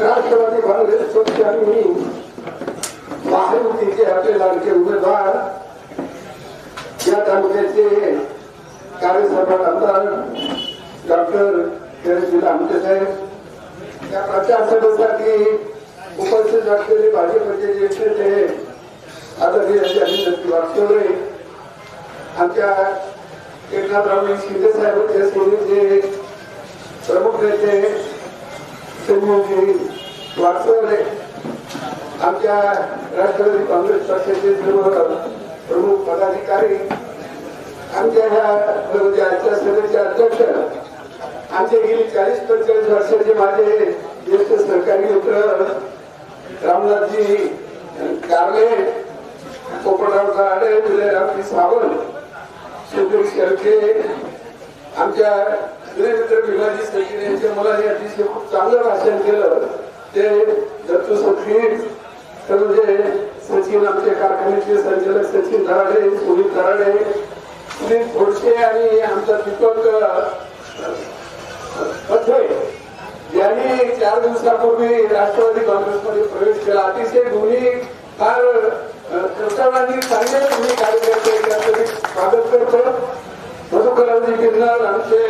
राष्ट्रवादी काँग्रेस पक्ष आणि महायुतीचे आपले लाडके उमेदवार या तालुक्याचे कार्यसभा आमदार डॉक्टर किरणजी आमटे साहेब. या प्रचारसभेसाठी उपस्थित असलेले भाजपचे ज्येष्ठ नेते आदरणीय अभिनंदन वाटतोरे आमच्या एकनाथराव शिंदे साहेबांचे सोनीचे प्रमुख नेते संजीवजी वागचौरे आमच्या राष्ट्रवादी काँग्रेस पक्षाचे सर्व प्रमुख पदाधिकारी आमच्या ह्या म्हणजे आजच्या सभेचे अध्यक्ष आमचे गेली चाळीस पंचेचाळीस वर्षाचे माझे ज्येष्ठ सरकारी मित्र रामनाथजी कारले पोपटराव काळे विजयरामजी सावंत सुधीर शेळके आमच्या मित्र भिमाजी सचिन यांच्या अतिशय खूप चांगलं भाषण केलं. ते दत्तू सचिन म्हणजे आमचे कारखान्याचे संचालक सचिन सुनील सुनील खोडसे आणि आमचा दीपक पथवे यांनी चार दिवसापूर्वी राष्ट्रवादी काँग्रेसमध्ये प्रवेश केला. अतिशय दोन्ही फार चांगले तुम्ही कार्यकर्ते स्वागत करतो. मधुकरांजी गिरणार आमचे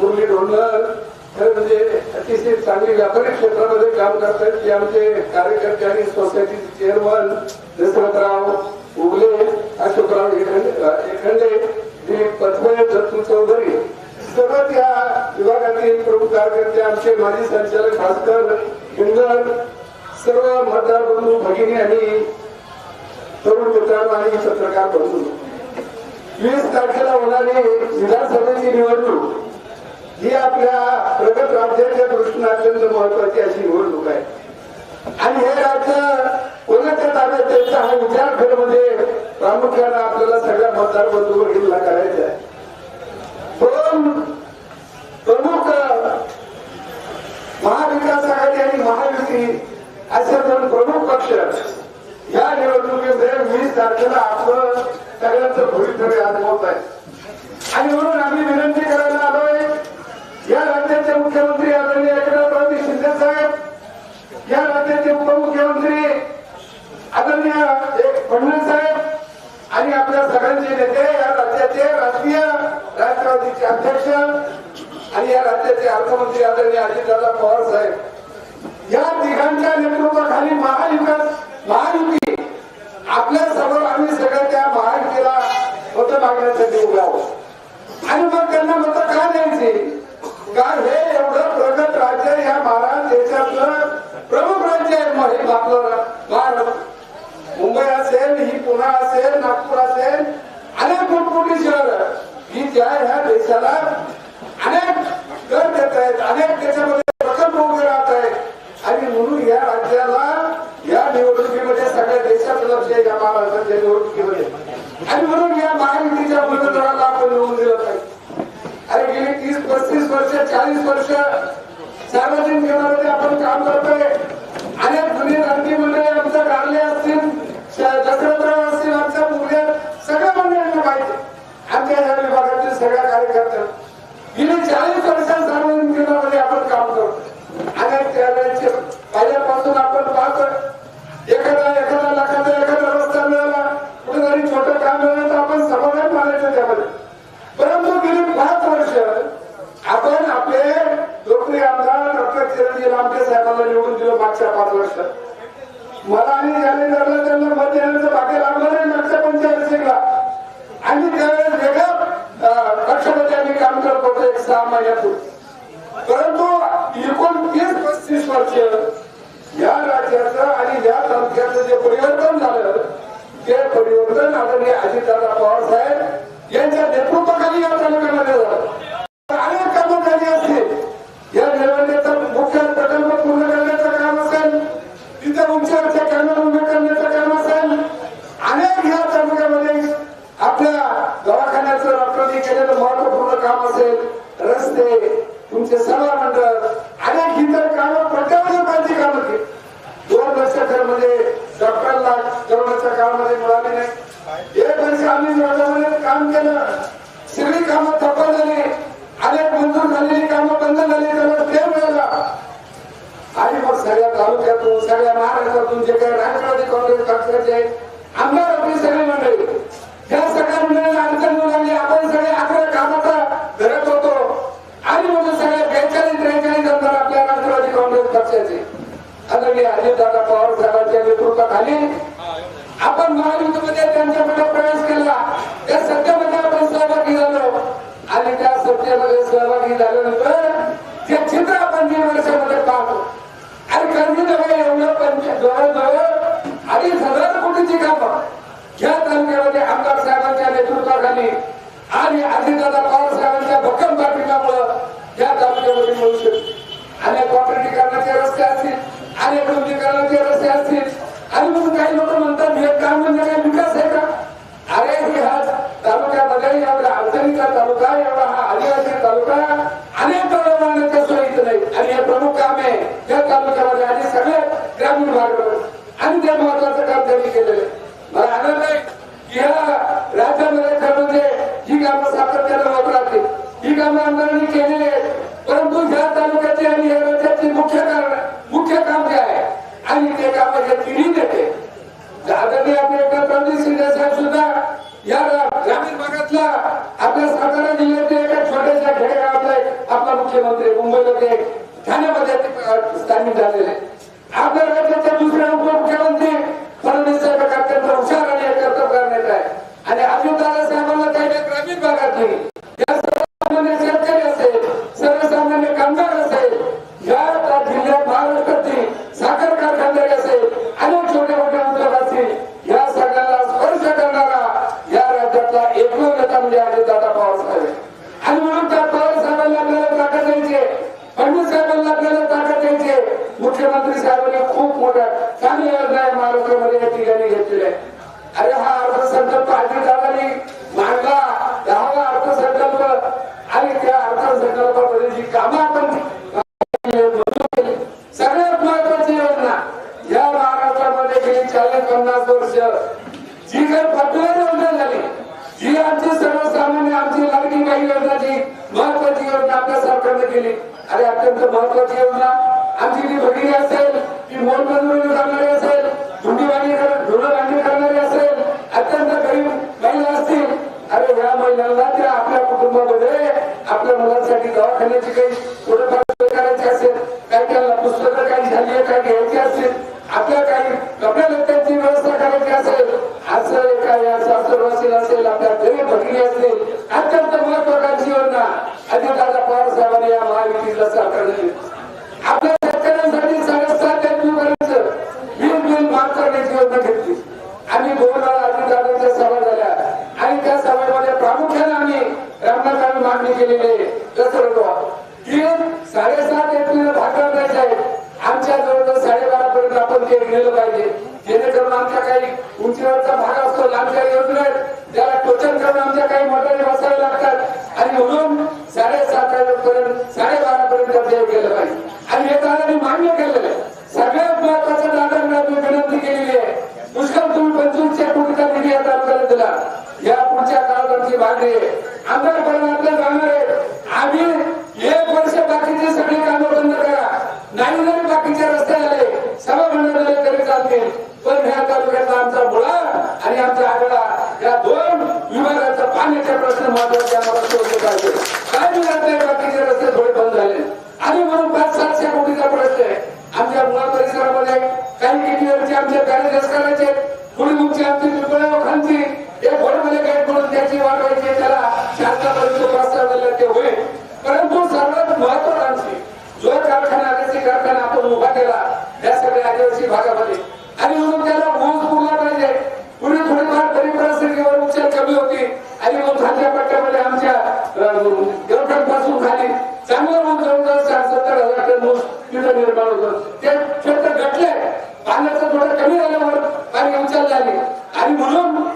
मुरली डोंगर खरं म्हणजे अतिशय चांगली व्यापारी क्षेत्रामध्ये काम करतायत. ते आमचे कार्यकर्ते आणि सोसायटीचे चेअरमन दशरथराव उगले अशोकराव एखंडे एखंडे पद्मय दत्तू चौधरी सर्व या विभागातील प्रमुख कार्यकर्ते आमचे माजी संचालक भास्कर इंदर सर्व मतदार बंधू भगिनी आणि तरुण मित्रांनो आणि पत्रकार बंधू. वीस तारखेला होणारी विधानसभेची निवडणूक ही आपल्या प्रगत राज्याच्या दृष्टीने अत्यंत महत्वाची अशी निवडणूक आहे आणि हे राज्य कोणाच्या ताब्यात त्यांचा हा विचार प्रामुख्यानं आपल्याला सगळ्या मतदार बंधू करायचा आहे. दोन प्रमुख महाविकास आघाडी आणि महायुती असे दोन प्रमुख पक्ष या निवडणुकीमध्ये वीस तारखेला आपलं सगळ्यांचं भवितव्य आजमवत आहे आणि म्हणून आम्ही विनंती करायला आलो उपमुख्यमंत्री मुख्यमंत्री आदरणीय एकनाथराव शिंदे साहेब या राज्याचे उपमुख्यमंत्री आदरणीय फडणवीस साहेब आणि आपल्या सगळ्यांचे नेते या राज्याचे राष्ट्रीय राष्ट्रवादीचे अध्यक्ष आणि या राज्याचे अर्थमंत्री आदरणीय अजितदादा पवार साहेब. या तिघांच्या नेतृत्वाखाली महाविकास महायुती. आपल्यासमोर आम्ही सगळ्या त्या महायुतीला मत मागण्यासाठी उभे आहोत. आणि मग त्यांना मत का द्यायची? का हे एवढं प्रगत राज्य या महाराज देशातलं प्रमुख राज्य आहे. मग हे आपलं महाराष्ट्र मुंबई असेल ही पुणे असेल नागपूर असेल अनेक मोठमोठी शहर. ही ज्या ह्या देशाला अनेक कर देत आहेत. अनेक त्याच्यामध्ये प्रकल्प उभे राहत आहेत. आणि म्हणून या राज्याला या निवडणुकीमध्ये सगळ्या देशात लक्ष या महाराष्ट्राच्या निवडणुकीमध्ये. आणि म्हणून या महायुतीच्या उमेदवाराला आपण निवडून दिलं पाहिजे अरे गेली तीस पस्तीस वर्ष चाळीस वर्ष सार्वजनिक जीवनामध्ये आपण काम करतोय. अनेक जुनी राजकीय मंडळी आमच्या गाडले असतील दशरथराव असतील आमच्या मुलग्या सगळ्या मंडळींना माहिती. आमच्या या विभागातील सगळ्या कार्यकर्त्या. गेली चाळीस वर्ष सार्वजनिक जीवनामध्ये आपण काम करतो अनेक त्यावेळेचे पहिल्यापासून आपण पाहतोय एखादा एखादा रस्ता मिळाला कुठेतरी छोटं काम मिळालं तर आपण समाधान मानायचं त्यामध्ये परंतु गेली पाच वर्ष आपण आपले लोकप्रिय आमदार डॉक्टर चिरंजीव आमटे साहेबांना निवडून दिलं मागच्या पाच वर्षात. मला आणि जानेंद्रला त्यांना मत देण्याचं ಪಂಚಾಯತ್ ಕಾನೂನು सगळ्या तालुक्यातून सगळ्या महाराष्ट्रातून जे काही राष्ट्रवादी काँग्रेस पक्षाचे आमदार आपली सगळी मंडळी. या सगळ्या मंडळीला अडचण मिळाली आपण सगळे आग्रह कामाचा धरत होतो. आणि म्हणजे सगळ्या बेचाळीस त्रेचाळीस आमदार आपल्या राष्ट्रवादी काँग्रेस पक्षाचे. आदरणीय अजितदादा पवार साहेबांच्या नेतृत्वाखाली आपण महायुद्धमध्ये त्यांच्याकडे प्रवेश केला. त्या सत्यामध्ये आपण सहभागी झालो. आणि त्या सत्यामध्ये सहभागी झाल्यानंतर जवळच्या अडीच हजार कोटीची कामं. या तालुक्यामध्ये आमदार साहेबांच्या नेतृत्वाखाली आणि अजितदादा पवार साहेबांच्या भक्कम पाठिंब्यामुळं या तालुक्यामध्ये मिळू शकते अनेक कॉन्ट्रॅक्टीकरणाचे रस्ते असतील अनेक रुंदीकरणाचे रस्ते असतील सातारा जिल्ह्यातले एका छोट्याशा खेडेगावातले आपला मुख्यमंत्री. मुंबईमध्ये ठाण्यामध्ये स्थानिक झालेले आपल्या राज्याच्या दुसऱ्या उपमुख्यमंत्री जी काही पाठवायला योजना झाली. जी आमची सर्वसामान्य आमची लाडकी काही योजना जी महत्वाची योजना आपल्या सरकारने केली. अरे अत्यंत महत्वाची योजना. आमची जी भगिनी असेल ती मोल मजुरी करणारी असेल धुंडीवाणी धुळवाणी करणारी असेल अत्यंत गरीब महिला असतील. अरे या महिलांना त्या आपल्या कुटुंबामध्ये आपल्या मुलांसाठी दवाखान्याची काही थोडंफार करायची असेल काही त्यांना पुस्तकं काही झाली काही घ्यायची असतील आपल्या काही कपड्या त्यांची साडेसात एप्रिलला भाकरा नाही साहेब आमच्या जवळजवळ साडेबारा पर्यंत आपण ते गेलं पाहिजे. जेणेकरून आमच्या काही उंचीवरचा भाग असतो लांबच्या योजना आहेत. त्याला टोचन करून आमच्या काही मटारी बसावे लागतात. आणि म्हणून আমি বললাম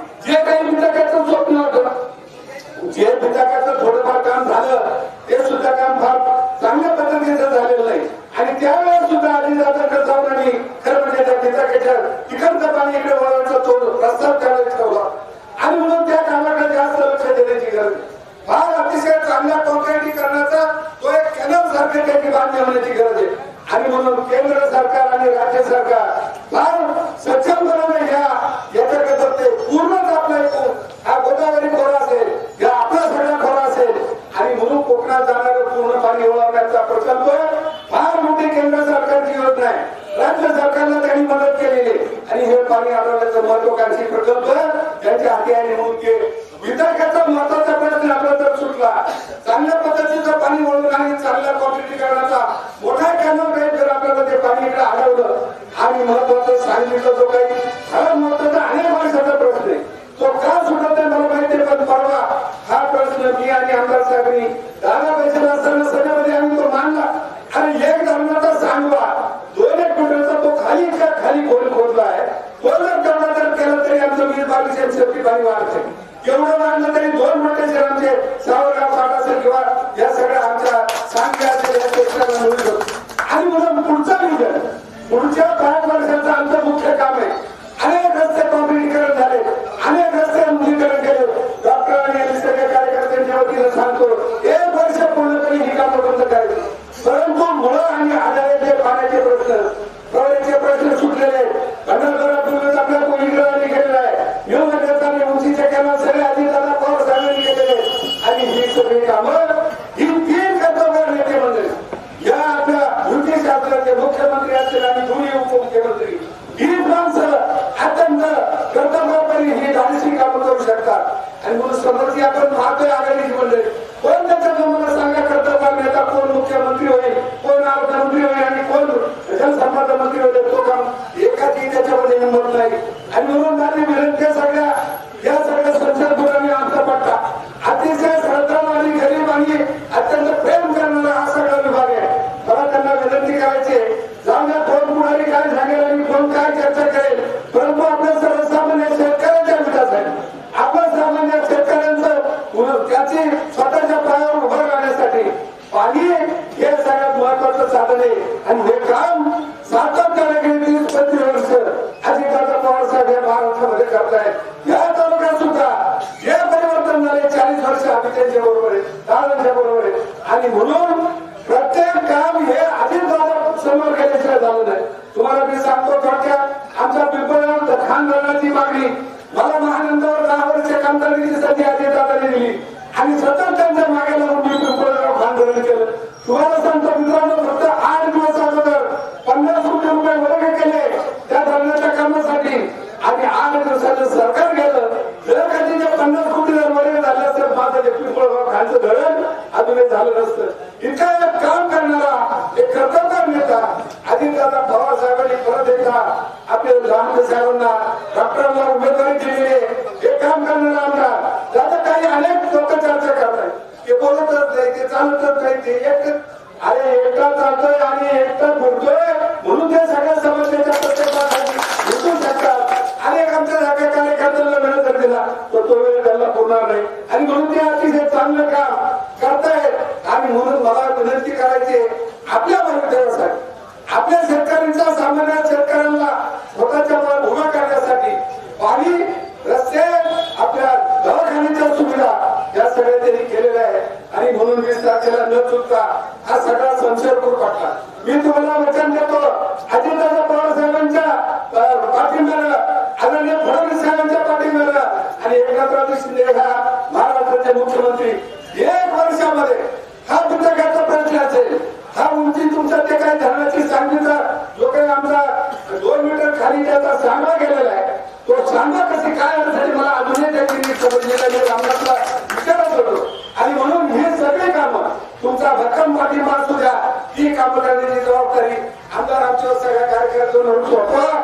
आम्ही इकडे अडवलं आणि महत्वाचं सांगितलं जो काही ही नेते या आपल्या युती मुख्यमंत्री असतील आणि दोन्ही उपमुख्यमंत्री. ही माणसं अत्यंत कर्तव्यपणे हे धाडशी कामं करू शकतात. आणि म्हणून स्वतःची आपण आहे मध्ये करतायत या तालुक्यात सुद्धा जे परिवर्तन झाले. चाळीस वर्ष आम्ही त्यांच्या बरोबर आहे. तालांच्या बरोबर आहे. आणि म्हणून हा सगळा संशय दूर पडला मी तुम्हाला वचन देतो अजितदादा पवार साहेबांच्या आदरणीय फडणवीस साहेबांच्या पाठिंब्याला आणि एकनाथराजे शिंदे हा महाराष्ट्राचे मुख्यमंत्री. एक वर्षामध्ये हा तुमच्या घरचा प्रश्न असेल हा उंची तुमच्या ते काही धरणाची सांगलीचा जो काही आमचा दोन मीटर खाली त्याचा सांगा गेलेला आहे तो सांगा कशी काय अडचणी मला अजूनही त्याची समजलेला मी रामनाथला विचारत होतो. 有火锅